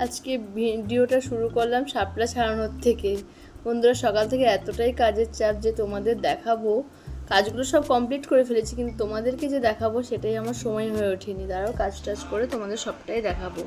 আজকে ভিডিওটা শুরু করলাম শাপলা ছাড়ানোর থেকে। বন্ধুরা, সকাল থেকে এতটাই কাজের চাপ যে তোমাদের দেখাবো। কাজগুলো সব কমপ্লিট করে ফেলেছি, কিন্তু তোমাদেরকে যে দেখাবো সেটাই আমার সময় হয়ে ওঠেনি। দাঁড়াও, কাজ টাজ করে তোমাদের সবটাই দেখাবো।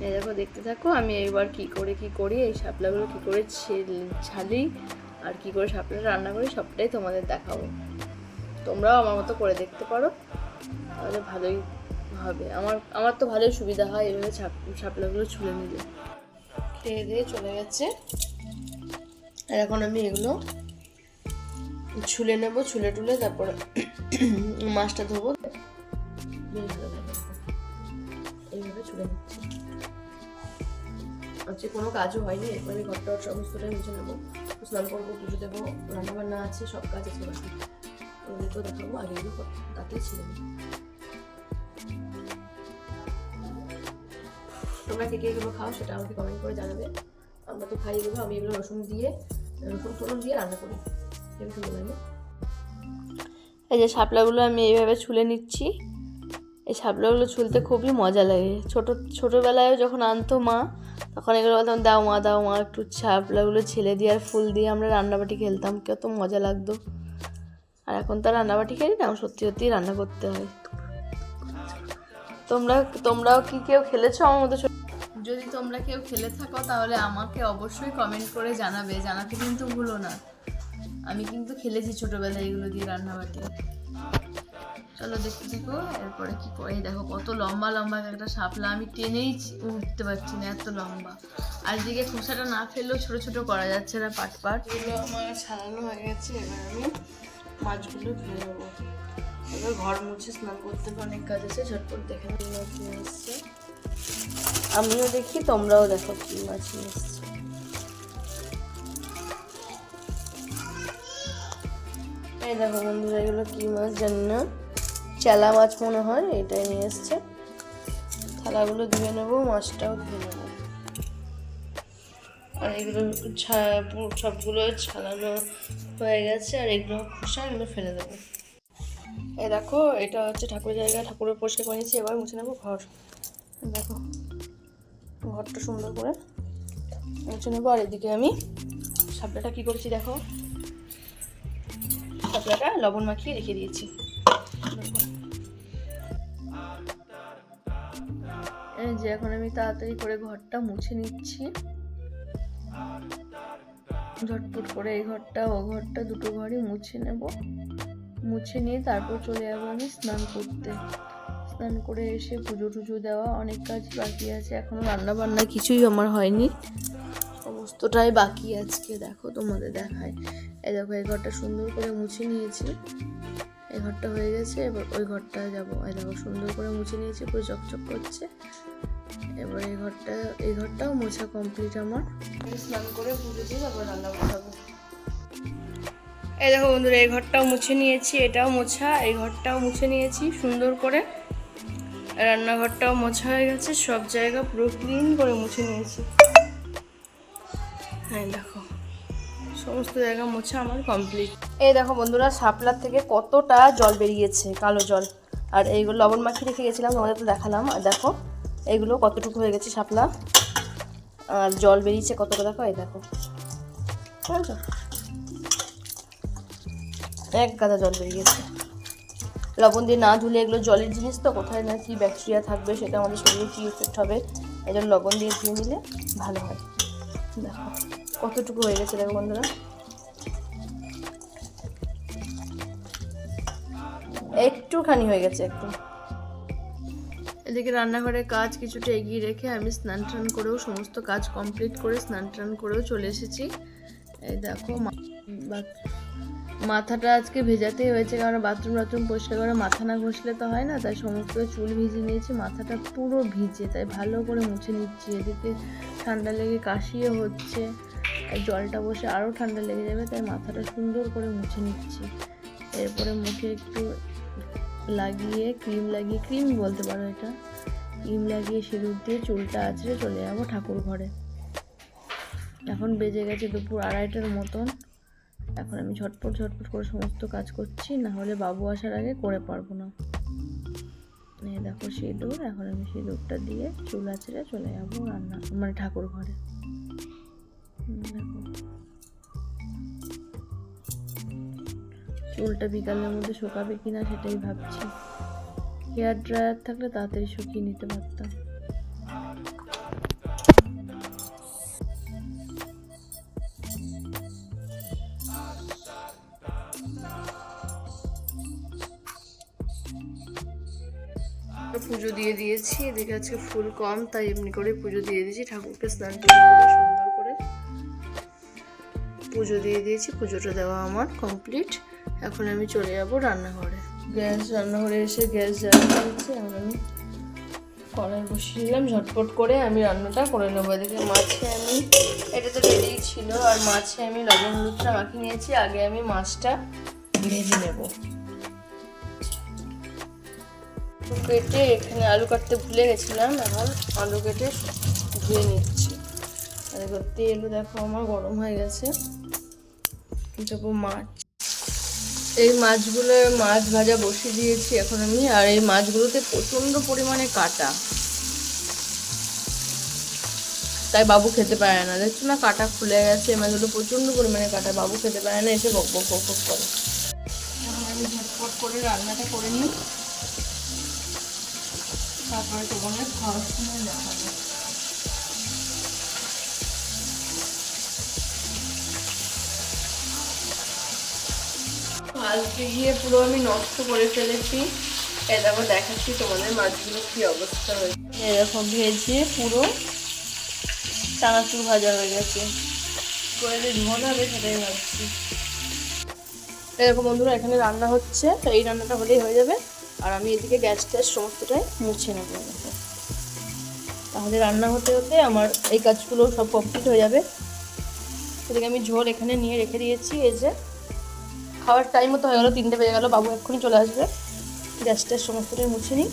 এই দেখো, দেখতে থাকো, আমি এবার কি করে কি করি, এই শাপলাগুলো কি করে ছেল- আর কি করে শাপলা রান্না করি, সবটাই তোমাদের দেখাবো। তোমরাও আমার মতো করে দেখতে পারো, তাহলে ভালোই হবে। আমার আমার তো ভালোই সুবিধা হয় এভাবে শাপলাগুলো ছুলে নিলে। খেয়ে দিয়ে চলে গেছে। আর এখন আমি এগুলো ছুলে নেব, ছুলে টুলে তারপরে মাছটা ধোবো। এইভাবে ছুলে নিচ্ছি। আজকে কোনো কাজও হয়নি, এরপরে ঘরটা সমস্তটাই মুছে নেব। স্নান করব, পুজো দেবো রান্না বান্না আছে, সব কাজ আছে। ওদেরকেও দেখাবো আগে এগুলো তাতেই ছিল তোমরা কে কে এগুলো খাও সেটা আমাকে কমেন্ট করে জানাবে। আমরা তো খাই এগুলো আমি এগুলো রসুন দিয়ে, রসুন ফোড়ন দিয়ে রান্না করি। এই যে শাপলাগুলো আমি এইভাবে ছুলে নিচ্ছি। এই শাপলাগুলো ছুলতে খুবই মজা লাগে। ছোট, ছোটোবেলায় যখন আনতো মা, তখন এগুলো বলতাম, দাও মা দাও মা, একটু শাপলাগুলো ছেলে দিয়ে আর ফুল দিয়ে আমরা রান্নাবাটি খেলতাম। কত মজা লাগতো। আর এখন তো রান্নাবাটি খেলি না, সত্যি সত্যি রান্না করতে হয়। তোমরা, তোমরাও কি কেউ খেলেছো আমার মতো যদি তোমরা কেউ খেলে থাকো, তাহলে আমাকে অবশ্যই কমেন্ট করে জানাবে। জানাতে কিন্তু ভুলো না। আমি কিন্তু খেলেছি ছোটোবেলায় এগুলো দিয়ে রান্নাবাটি। চলো দেখতে দেখো এরপরে কি করে দেখো, কত লম্বা লম্বা একটা শাপলা। আমি টেনেই উঠতে পারছি না এত লম্বা। আর এদিকে খোসাটা না ফেললেও ছোট ছোট করা যাচ্ছে না পাট পাট। এগুলো আমার ছাড়ানো হয়ে গেছে, এবার আমি মাছগুলো ধুয়ে নেব। এবার ঘর মুছে স্নান করতে অনেক কাজ আছে, ঝটপট দেখে নিয়ে এসছে। আমিও দেখি, তোমরাও দেখো কি মাছ নিয়ে এই দেখো বন্ধুরা, এগুলো কি মাছ জানি না। চেলা মাছ মনে হয়, এটাই নিয়ে এসছে। থালাগুলো ধুয়ে নেব, মাছটাও ধুয়ে নেব। আর এগুলো সবগুলো ছালানো হয়ে গেছে, আর এগুলো খোসা, এগুলো ফেলে দেবো। এই দেখো, এটা হচ্ছে ঠাকুরের জায়গা ঠাকুরের পরিষ্কার করে নিয়েছি, এবার মুছে নেব ঘর। দেখো। ঘরটা সুন্দর করে মুছে নেব। আর এদিকে আমি শাপলাটা কী করেছি দেখো? শাপলাটা লবণ মাখিয়ে রেখে দিয়েছি। যে এখন আমি তাড়াতাড়ি করে ঘরটা মুছে নিচ্ছি। ঝটপট করে এই ঘরটা, ও ঘরটা, দুটো ঘরই মুছে নেব। মুছে নিয়ে তারপর চলে যাব আমি স্নান করতে। স্নান করে এসে পুজো টুজো দেওয়া, অনেক কাজ বাকি আছে। এখনও রান্না বান্না কিছুই আমার হয়নি। সমস্তটাই বাকি আজকে, দেখো তোমাদের দেখায়। এই দেখো, এই ঘরটা সুন্দর করে মুছে নিয়েছি। এই ঘরটা হয়ে গেছে, এবার ওই ঘরটা যাব। এই দেখো, সুন্দর করে মুছে নিয়েছি, পুরো চকচক করছে। এবার এই ঘরটা, এই ঘরটাও মোছা কমপ্লিট আমার। স্নান করে পুজো দিয়ে তারপর রান্না বসাবো। এই দেখো বন্ধুরা, এই ঘরটাও মুছে নিয়েছি, এটাও মোছা। এই ঘরটাও মুছে নিয়েছি সুন্দর করে। রান্নাঘরটাও মোছা হয়ে গেছে, সব জায়গা পুরো ক্লিন করে মুছে নিয়েছি। হ্যাঁ দেখো, সমস্ত জায়গা মোছা আমার কমপ্লিট এই দেখো বন্ধুরা, শাপলার থেকে কতটা জল বেরিয়েছে, কালো জল। আর এইগুলো লবণ মাখিয়ে রেখে গেছিলাম, তোমাদের তো দেখালাম। আর দেখো, এইগুলো কতটুকু হয়ে গেছে শাপলা। আর জল বেরিয়েছে কতটা, দেখো, এই দেখো? এক গাদা জল বেরিয়েছে। লবণ দিয়ে না ধুলে এগুলো জলের জিনিস তো, কোথায় না কি ব্যাকটেরিয়া থাকবে সেটা আমাদের শরীরে কী এফেক্ট হবে? এই জন্য লবণ দিয়ে ধুয়ে নিলে ভালো হয়। দেখো, কতটুকু হয়ে গেছে দেখো বন্ধুরা। একটুখানি হয়ে গেছে একটু এদিকে রান্নাঘরের কাজ কিছুটা এগিয়ে রেখে আমি স্নান টান করেও সমস্ত কাজ কমপ্লিট করে স্নান টান করেও চলে এসেছি। এই দেখো মা- বা- মাথাটা আজকে ভেজাতেই হয়েছে, কারণ বাথরুম বাথরুম পরিষ্কার করে মাথা না ঘষলে তো হয় না, তাই সমস্ত চুল ভিজিয়ে নিয়েছি, মাথাটা পুরো ভিজে, তাই ভালো করে মুছে নিচ্ছি, এদিকে ঠান্ডা লেগে কাশিও হচ্ছে জলটা বসে আরও ঠান্ডা লেগে যাবে, তাই মাথাটা সুন্দর করে মুছে নিচ্ছি, এরপরে মুখে একটু লাগিয়ে ক্রিম লাগিয়ে, ক্রিম বলতে পারো এটা, ক্রিম লাগিয়ে সিঁদুর দিয়ে চুলটা আঁচড়ে চলে যাব ঠাকুর ঘরে, এখন বেজে গেছে দুপুর আড়াইটার মতন এখন আমি ঝটপট ঝটপট করে সমস্ত কাজ করছি, না হলে বাবু আসার আগে করে পারব না। এই দেখো সিঁদুর, এখন আমি সিঁদুরটা দিয়ে চুলা ছেড়ে চলে যাব রান্না মানে ঠাকুর ঘরে। চুলটা বিকালের মধ্যে শুকাবে কিনা সেটাই ভাবছি। হেয়ার ড্রায়ার থাকলে তাড়াতাড়ি শুকিয়ে নিতে পারতাম। পুজো দিয়ে দিয়েছি। এদিকে আজকে ফুল কম, তাই এমনি করে পুজো দিয়ে দিয়েছি। ঠাকুরকে স্নান করে সুন্দর করে। পুজো দিয়ে দিয়েছি, পুজোটা দেওয়া আমার কমপ্লিট এখন আমি চলে যাব রান্নাঘরে। গ্যাস রান্নাঘরে এসে গ্যাস জ্বালানো হচ্ছে এখন আমি কড়াই বসিয়ে দিলাম, ঝটপট করে আমি রান্নাটা করে নেব। এদিকে মাছে আমি, এটা তো রেডি ছিল, আর মাছে আমি লবণ হলুদটা মাখিয়ে নিয়েছি। আগে আমি মাছটা ভেজে নেব। কেটে এখানে আলু কাটতে ভুলে গেছিলাম, এখন আলু কেটে ধুয়ে নিচ্ছি। আর এবার তেলও দেখো আমার গরম হয়ে গেছে। দেবো মাছ? এই মাছগুলো, মাছ ভাজা বসিয়ে দিয়েছি এখন আমি, আর এই মাছগুলোতে প্রচণ্ড পরিমাণে কাটা। তাই বাবু খেতে পারে না। দেখছ না কাটা খুলে গেছে মাছগুলো প্রচণ্ড পরিমাণে কাটা, বাবু খেতে পারে না, এসে বক বক বক করে। আমি ঝটপট করে রান্নাটা করে নিই। তারপরে তোমাদের খাওয়ার সময় দেখাবো আজকে গিয়ে পুরো আমি নষ্ট করে ফেলেছি। দেখো দেখাচ্ছি তোমাদের মাছগুলো কি অবস্থা হয়েছে। এরকম ভেজে পুরো চানাচুর ভাজা হয়ে গেছে। করে যে ঝোল হবে সেটাই ভাবছি। এরকম বন্ধুরা এখানে রান্না হচ্ছে তো এই রান্নাটা হলেই হয়ে যাবে। আর আমি এদিকে গ্যাস ট্যাস সমস্তটাই মুছে নেব। তাহলে রান্না হতে হতে আমার এই কাজগুলো সব কমপ্লিট হয়ে যাবে। এদিকে আমি ঝোল এখানে নিয়ে রেখে দিয়েছি, এই যে খাওয়ার টাইম মতো হয়ে গেলো, তিনটে বেজে গেলো, বাবু এক্ষুনি চলে আসবে। গ্যাস ট্যাস সমস্তটাই মুছে নিই।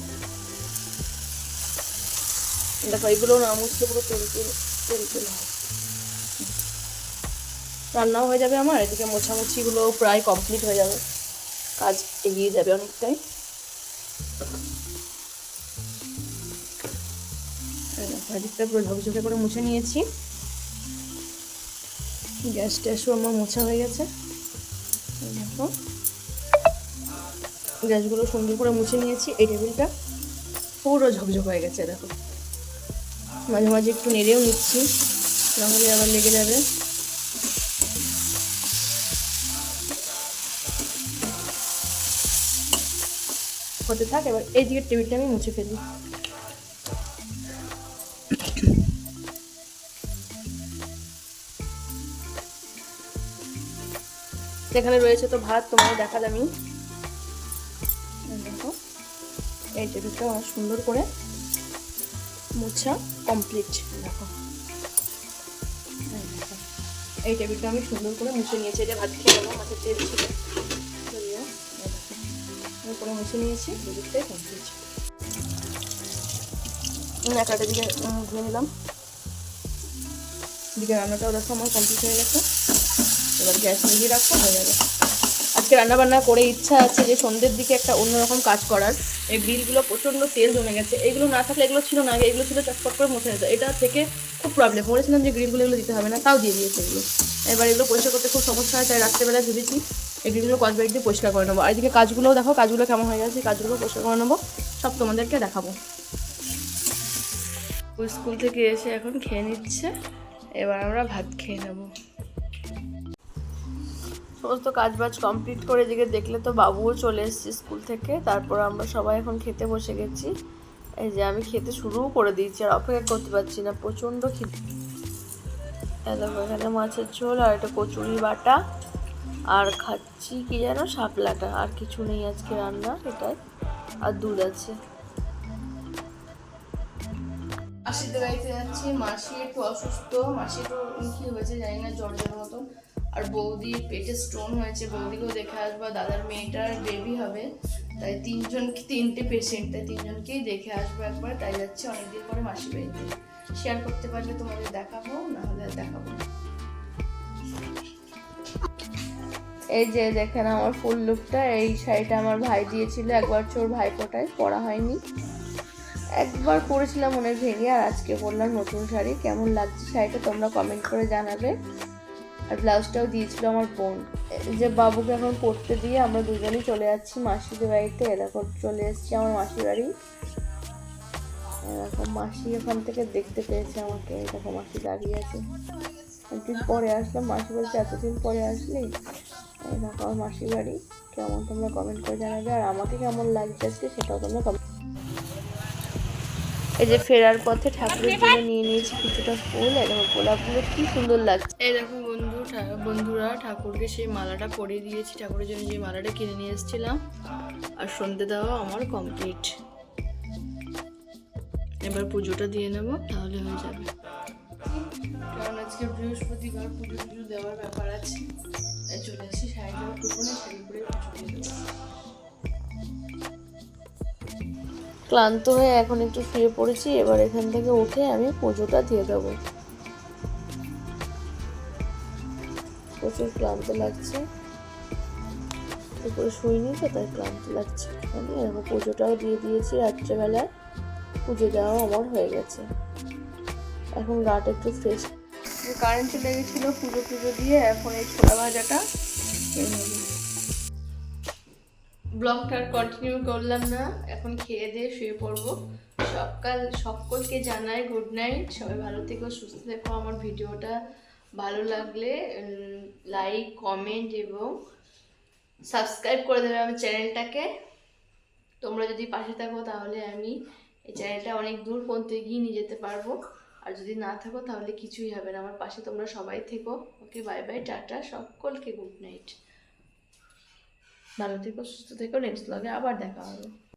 দেখো, এগুলো না মুছতে পুরো তেল তেল তেল তেল রান্নাও হয়ে যাবে আমার, এদিকে মোছামুছিগুলো প্রায় কমপ্লিট হয়ে যাবে। কাজ এগিয়ে যাবে অনেকটাই। এদিকটা পুরো ঝকঝকে করে মুছে নিয়েছি। গ্যাস ট্যাসও আমার মোছা হয়ে গেছে। দেখো। গ্যাসগুলো সুন্দর করে মুছে নিয়েছি। এই টেবিলটা পুরো ঝকঝক হয়ে গেছে, দেখো। মাঝে মাঝে একটু নেড়েও নিচ্ছি নাহলে আবার লেগে যাবে। হতে থাক, এবার এই দিকের টেবিলটা আমি মুছে ফেলি। এখানে রয়েছে তো ভাত, তোমায় দেখালামই দেখো, এই টেবিলটা আমার সুন্দর করে মোছা কমপ্লিট দেখো। এই। টেবিলটা আমি সুন্দর করে মুছে নিয়েছি এটা ভাত খেয়ে গেলাম মাছের তেল ছিল। করে মুছে নিয়েছি দুদিকটাই কমপ্লিট একাটা দিকে ধুয়ে নিলাম। দিকে রান্নাটাও দেখো আমার কমপ্লিট হয়ে গেছে। এবার গ্যাস নিভিয়ে রাখব, হয়ে যাবে আজকে রান্না বান্না করে ইচ্ছা আছে যে সন্ধ্যের দিকে একটা অন্যরকম কাজ করার। এই গ্রিলগুলো প্রচণ্ড তেল জমে গেছে। এগুলো না থাকলে এগুলো ছিল না, আগে এগুলো ছিল চটপট করে মুছে যেত এটা থেকে খুব প্রবলেম বলেছিলাম যে গ্রিলগুলো এগুলো দিতে হবে না, তাও দিয়ে দিয়েছে এগুলো। এবার এগুলো পরিষ্কার করতে খুব সমস্যা হয়, তাই রাত্রেবেলা ভেবেছি এই গ্রিলগুলো কসবাইট দিয়ে পরিষ্কার করে নেব। আর এদিকে কাজগুলোও দেখো, কাজগুলো কেমন হয়ে গেছে, কাজগুলো পরিষ্কার করে নেব। সব তোমাদেরকে দেখাবো। স্কুল থেকে এসে এখন খেয়ে নিচ্ছে। এবার আমরা ভাত খেয়ে নেব। সমস্ত কাজ বাজ কমপ্লিট করে এদিকে দেখলে তো বাবুও চলে এসেছে স্কুল থেকে। তারপর আমরা সবাই এখন খেতে বসে গেছি। এই যে আমি খেতে শুরুও করে দিয়েছি আর অপেক্ষা করতে পারছি না, প্রচণ্ড এই দেখো, এখানে মাছের ঝোল আর একটা কচুরি বাটা। আর খাচ্ছি কি যেন শাপলাটা। আর কিছু নেই আজকে রান্না, এটাই। আর দুধ আছে। মাসিদের বাড়িতে যাচ্ছি। মাসি একটু অসুস্থ। মাসি একটু কি হয়েছে জানি না, জ্বর মতন আর বৌদির পেটে স্টোন হয়েছে, বৌদিকেও দেখে আসব। দাদার মেয়েটার বেবি হবে। তাই তিনজন, তিনটে পেশেন্ট তাই তিনজনকেই দেখে আসব একবার। তাই যাচ্ছি অনেকদিন পরে মাসি বাড়িতে। শেয়ার করতে পারলে তোমাদের দেখাবো না হলে দেখাবো এই যে দেখেন আমার ফুল লুকটা এই শাড়িটা আমার ভাই দিয়েছিল। একবার চোর ভাই ফোটায় পরা হয়নি। একবার পরেছিলাম মনে ভেঙে, আর আজকে পরলাম নতুন শাড়ি। কেমন লাগছে শাড়িটা তোমরা কমেন্ট করে জানাবে। আর ব্লাউজটাও দিয়েছিল আমার বোন। যে বাবুকে এখন পড়তে দিয়ে আমরা দুজনেই চলে যাচ্ছি মাসিদের বাড়িতে। এরকম চলে এসেছি আমার মাসির বাড়ি। এরকম মাসি ওখান থেকে দেখতে পেয়েছে আমাকে। এরকম মাসি দাঁড়িয়ে আছে। একদিন পরে আসলাম। মাসি বলছে, এতদিন পরে আসলি? এরকম আমার মাসির বাড়ি। কেমন তোমরা কমেন্ট করে জানাবে। আর আমাকে কেমন লাগছে আজকে সেটাও তোমরা কমেন্ট এই যে ফেরার পথে ঠাকুরের জন্য নিয়ে নিয়েছি কিছুটা ফুল। এরকম গোলাপগুলো কি সুন্দর লাগছে। এরকম বন্ধুরা, ঠাকুরকে সেই মালাটা পরিয়ে দিয়েছি। ঠাকুরের জন্য যে মালাটা কিনে নিয়ে এসেছিলাম। আর সন্ধে দেওয়া আমার কমপ্লিট এবার পুজোটা দিয়ে নেব, তাহলে হয়ে যাবে। কারণ আজকে বৃহস্পতিবার, পুজো পুজো দেওয়ার ব্যাপার আছে। চলে আসি শাড়িটা টুকু না শাড়ি পরে পুজো দিয়ে দেবো। ক্লান্ত হয়ে এখন একটু শুয়ে পড়েছি, এবার এখান থেকে উঠে আমি পুজোটা দিয়ে দেবো। প্রচুর ক্লান্ত লাগছে। উপরে শুইনি তো তাই ক্লান্ত লাগছে আমি এরকম পুজোটাও দিয়ে দিয়েছি রাত্রেবেলায়। পুজো দেওয়াও আমার হয়ে গেছে। এখন গাটা একটু ফ্রেশ কারেন্ট চলে গেছিল পুজো পুজো দিয়ে এখন এই ছোলা ভাজাটা। ব্লগটা আর কন্টিনিউ করলাম না। এখন খেয়ে দিয়ে শুয়ে পড়ব। সকাল সকলকে জানাই গুড নাইট সবাই ভালো থেকো সুস্থ থেকো। আমার ভিডিওটা ভালো লাগলে লাইক কমেন্ট এবং সাবস্ক্রাইব করে দেবে আমার চ্যানেলটাকে। তোমরা যদি পাশে থাকো তাহলে আমি এই চ্যানেলটা অনেক দূর পর্যন্ত এগিয়ে নিয়ে যেতে পারব। আর যদি না থাকো তাহলে কিছুই হবে না। আমার পাশে তোমরা সবাই থেকো। ওকে বাই বাই টাটা, সকলকে গুড নাইট ভালো থেকো, সুস্থ থেকো। নেক্সট ব্লগে আবার দেখা হবে।